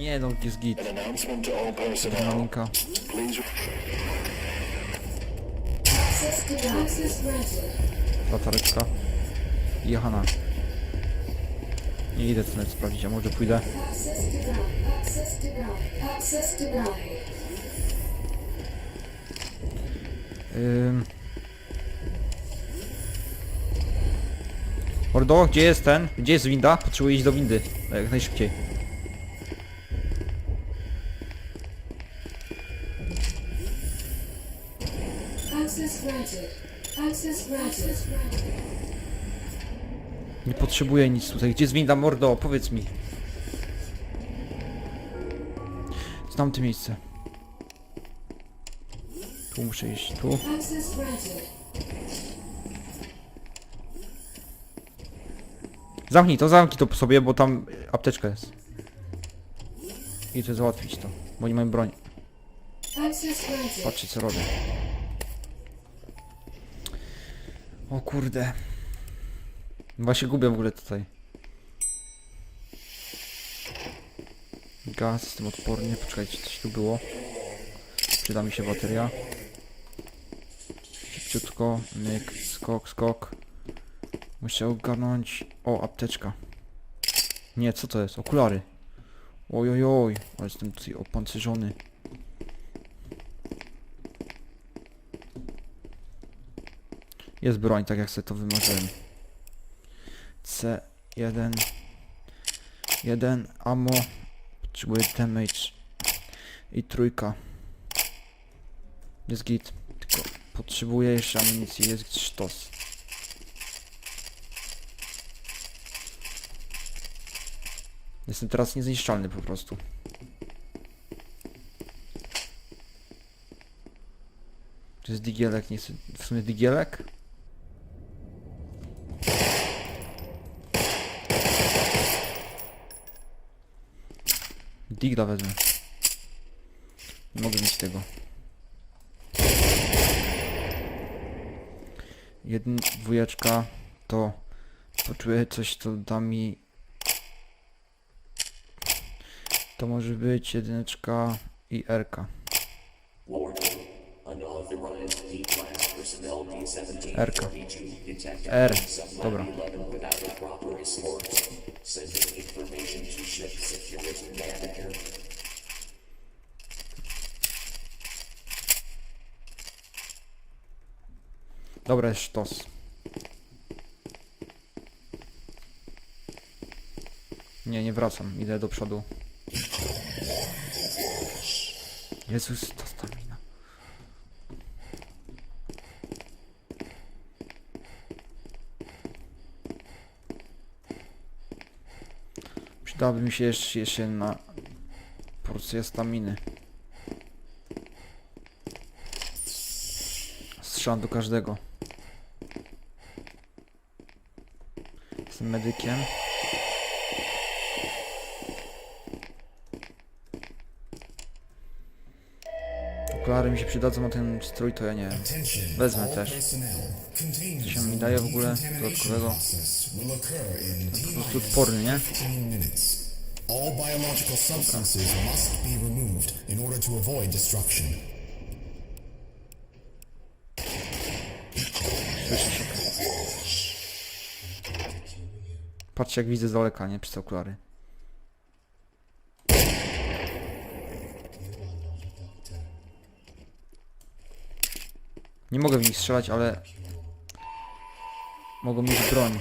Nie no, jest git. Granted. Latareczka. I Jehana. Nie idę tu nawet sprawdzić, a może pójdę. Ym... Mordo, gdzie jest ten? Gdzie jest winda? Potrzebuję iść do windy. Jak najszybciej. Access granted. Access granted. Nie potrzebuję nic tutaj. Gdzie jest winda, mordo? Powiedz mi. Znam to miejsce. Tu muszę iść, tu. Zamknij to, zamknij to sobie, bo tam apteczka jest. I to załatwić to, bo nie mamy broni. Patrzcie co robię. O kurde. Właśnie gubię w ogóle tutaj. Gaz, jestem odporny. Poczekajcie, coś tu było. Przyda mi się bateria. Szybciutko. Myk, skok, skok. Muszę ogarnąć... O, apteczka. Nie, co to jest? Okulary. Oj, oj, oj. Ale jestem tutaj opancerzony. Jest broń, tak jak sobie to wymarzyłem. C1 1 ammo. Potrzebuję damage. I trójka. Jest git. Tylko potrzebuję jeszcze amunicji. Jest sztos. Jestem teraz niezniszczalny po prostu. To jest digielek, nie chcę... W sumie digielek? Digla wezmę. Nie mogę mieć tego. Jeden, dwójeczka to poczuję coś, co da mi... To może być jedyneczka i Rka. Ship security manager. Dobra, jest sztos. Nie, nie wracam. Idę do przodu. Jezus, Przydałaby mi się jeszcze, jeszcze jedna porcja staminy. Strzelam do każdego. Jestem medykiem. Okulary mi się przydadzą, a ten strój to ja nie. Wezmę też. Co się mi daje w ogóle dodatkowego? Po prostu odporny, nie? All biological substances must be removed in order to avoid destruction. Patrzcie jak widzę z daleka, nie? Przez okulary. Nie mogę w nich strzelać, ale... Mogą mieć broń.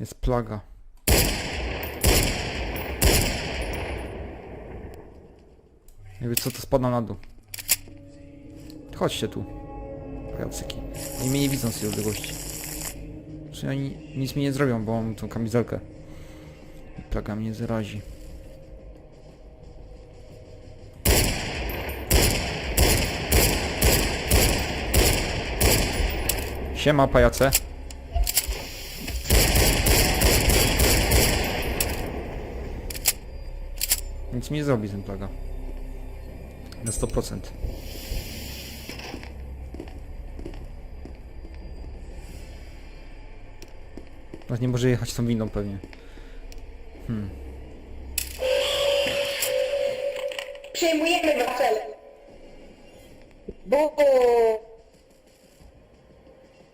Jest plaga. Jakby co to spada na dół. Chodźcie tu. Pajacyki. Oni mnie nie widzą z tej odległości. Czy oni nic mi nie zrobią, bo mam tą kamizelkę. I plaga mnie zarazi. Siema, pajace. Nic mi nie zrobi ten plaga. Na 100%. No nie może jechać tą windą pewnie. Przejmujemy wafel. Bo...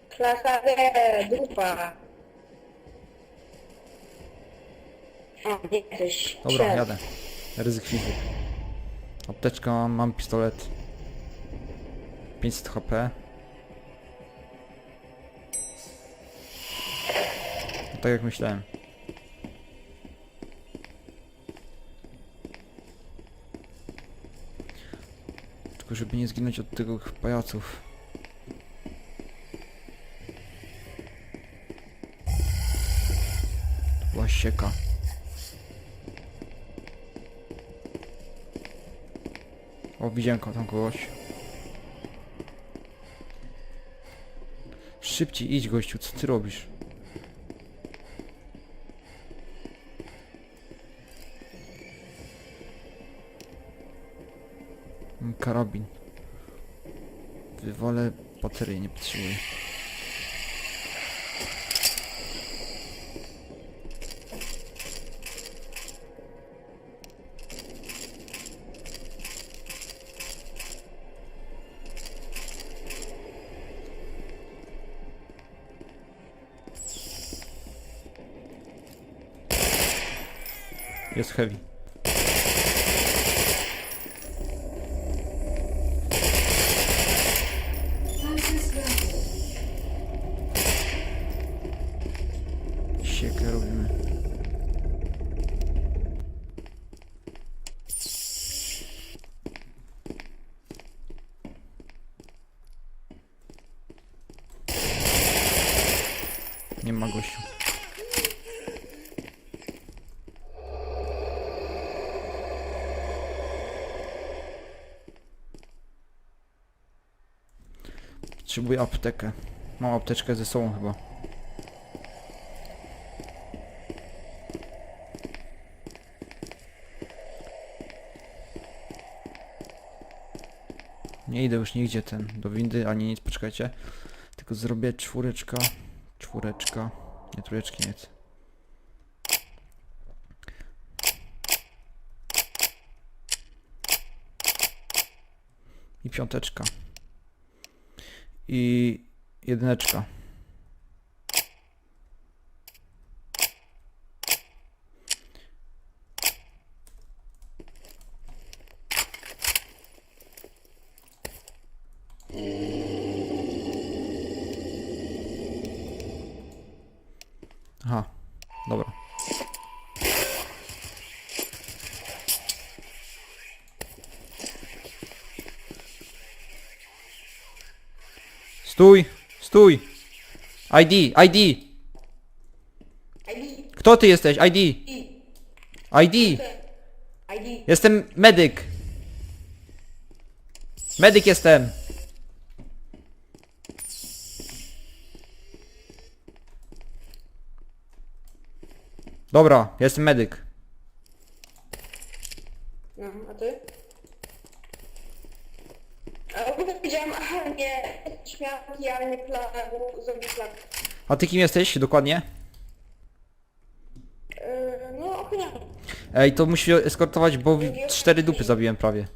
Klasa D, dupa. O, nie jesteś. Dobra, jadę. Ryzyk fizyk. Apteczka mam, mam pistolet. 500 HP. No, tak jak myślałem. Tylko żeby nie zginąć od tych pajaców. To była sieka. O, widziałem tam kogoś. Szybciej idź gościu, co ty robisz? Mam Karabin. Wywalę baterię, nie potrzebuję. Jest heavy. Siekę robimy. Nie ma gościu. Potrzebuję aptekę. Mam apteczkę ze sobą chyba. Nie idę już nigdzie ten, do windy, ani nic, poczekajcie. Tylko zrobię czwóreczka, czwóreczka, nie trójeczki, nic. I piąteczka. I jedyneczka. Aha, dobra. Stój! Stój! ID! ID! ID. Kto ty jesteś? ID! ID! ID. Jestem medyk! Medyk jestem! Dobra, jestem medyk. No, a ty? A ogólnie powiedziałam, aha, nie, śmiałki, ale nie plagu, zombie plag. A ty kim jesteś dokładnie? Yy, no, ochroniarz. Ej, to musi eskortować, bo cztery dupy zabiłem prawie.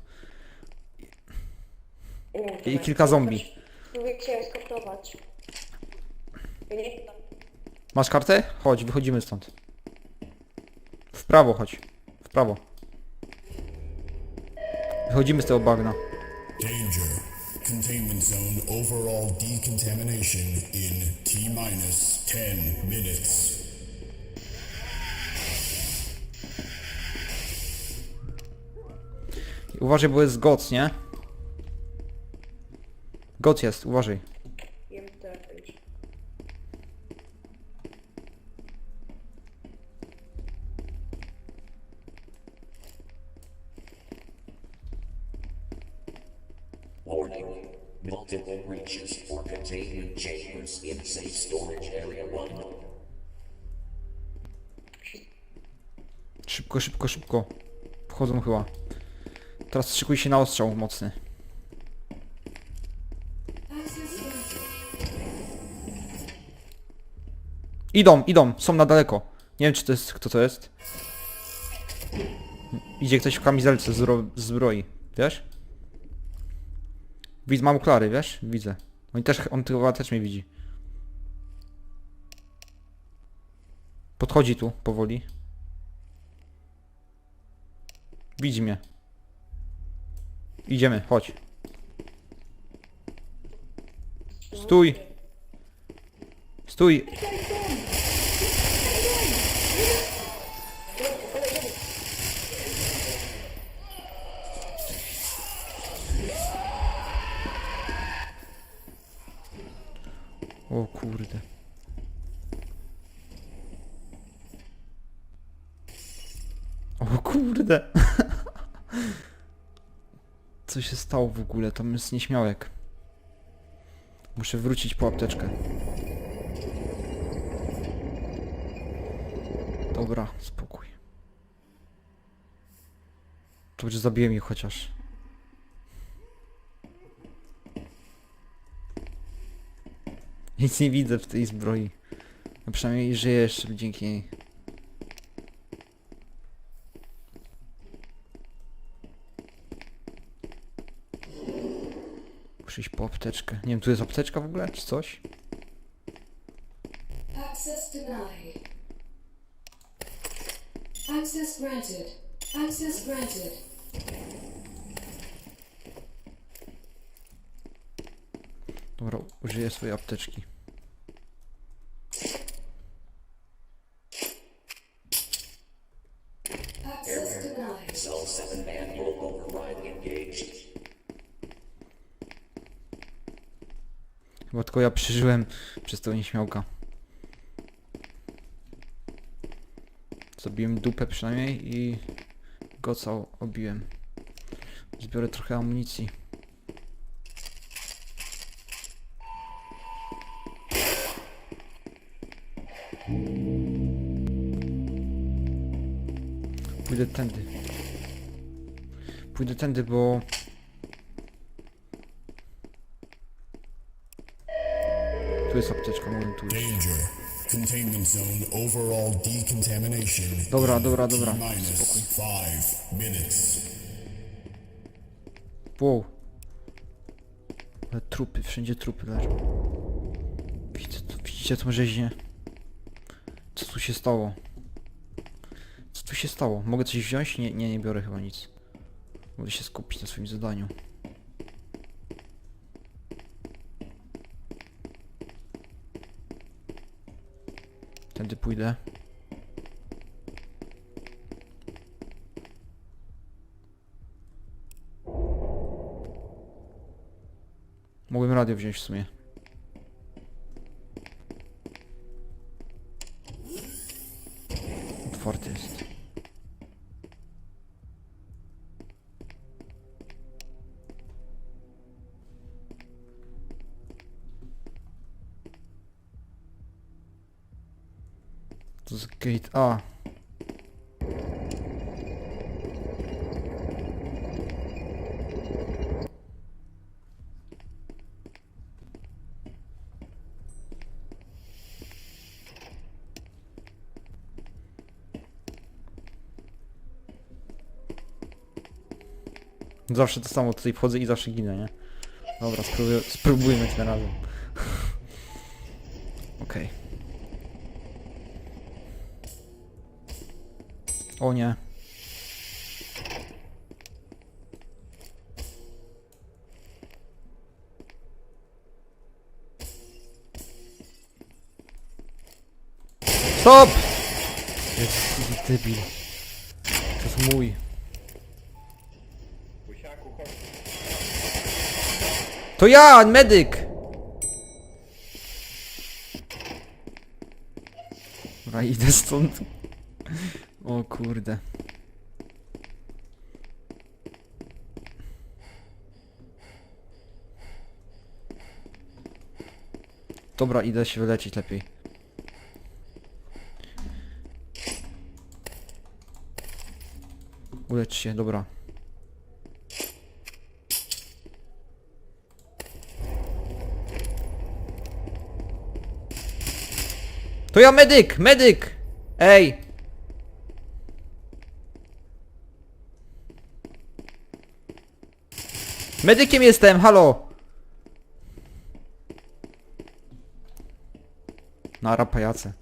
I kilka zombie. Lubię cię skoptować. Nie, Masz kartę? Chodź, wychodzimy stąd. W prawo chodź. W prawo. Wychodzimy z tego bagna. Danger. Containment zone overall decontamination in T minus 10 minutes. Uważaj, bo jest goc, nie? Goc jest, uważaj. Multiple for containment chambers in safe storage area 1. Szybko, szybko, szybko. Wchodzą chyba. Teraz szykuj się na ostrzał mocny. Idą, idą, są na daleko. Nie wiem czy to jest, kto to jest. Idzie ktoś w kamizelce zbro- zbroi, wiesz? Widzę, mam okulary, wiesz? Widzę. On też, on chyba też mnie widzi. Podchodzi tu, powoli. Widzi mnie. Idziemy, chodź. Stój! Stój! O kurde. O kurde. Co się stało w ogóle? Tam jest nieśmiałek. Muszę wrócić po apteczkę. Dobra, spokój. Dobrze, zabiłem ich chociaż. Nic nie widzę w tej zbroi. A przynajmniej żyję jeszcze dzięki niej. Muszę iść po apteczkę. Nie wiem, tu jest apteczka w ogóle, czy coś? Access denied. Access granted. Access granted. Dobra, użyję swojej apteczki. Access denied. Cell 7 manual override engaged. Chyba tylko ja przeżyłem przez tą nieśmiałka. Zabiłem dupę przynajmniej i go cał obiłem. Zbiorę trochę amunicji. Pójdę tędy. Pójdę tędy, bo... Tu jest apteczka, mogę tu iść. Danger. Containment zone overall decontamination. Dobra, dobra, dobra. Minus Spokój. Wow. Ale trupy, wszędzie trupy leżą. Widzę, to, widzicie tą rzeźnię? Co tu się stało? Co tu się stało? Mogę coś wziąć? Nie, nie, nie biorę chyba nic. Mogę się skupić na swoim zadaniu. Tędy pójdę. Mogłem radio wziąć w sumie. Otwarty jest. To jest gate A. Zawsze to samo tutaj wchodzę i zawsze ginę, nie? Dobra, spróbuj, spróbujmy tym razem. Okej. O nie. Stop! Jest debil. To jest mój. To ja, medyk! Dobra, idę stąd. O kurde. Dobra, idę się wyleczyć lepiej. Ulecz się, dobra. To ja medyk! Medyk! Ej! Medykiem jestem, halo! Nara pajace.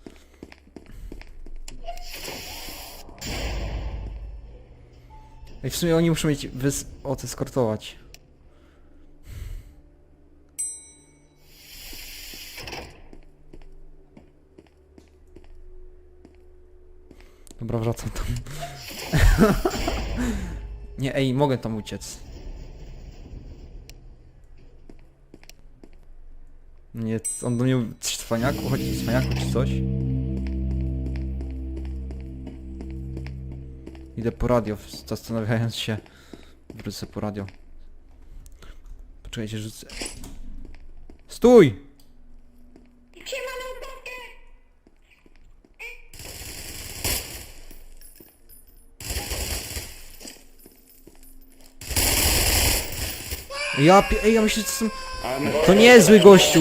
Ej, w sumie oni muszą mieć wys... odeskortować. Dobra, wracam tam. Nie, ej, mogę tam uciec. Nie, on do mnie cwaniaku, chodzi cwaniaku czy coś? Idę po radio, zastanawiając się. Wrócę po radio. Poczekajcie, rzucę. Stój! Ja ja myślę, że to są... To nie zły gościu!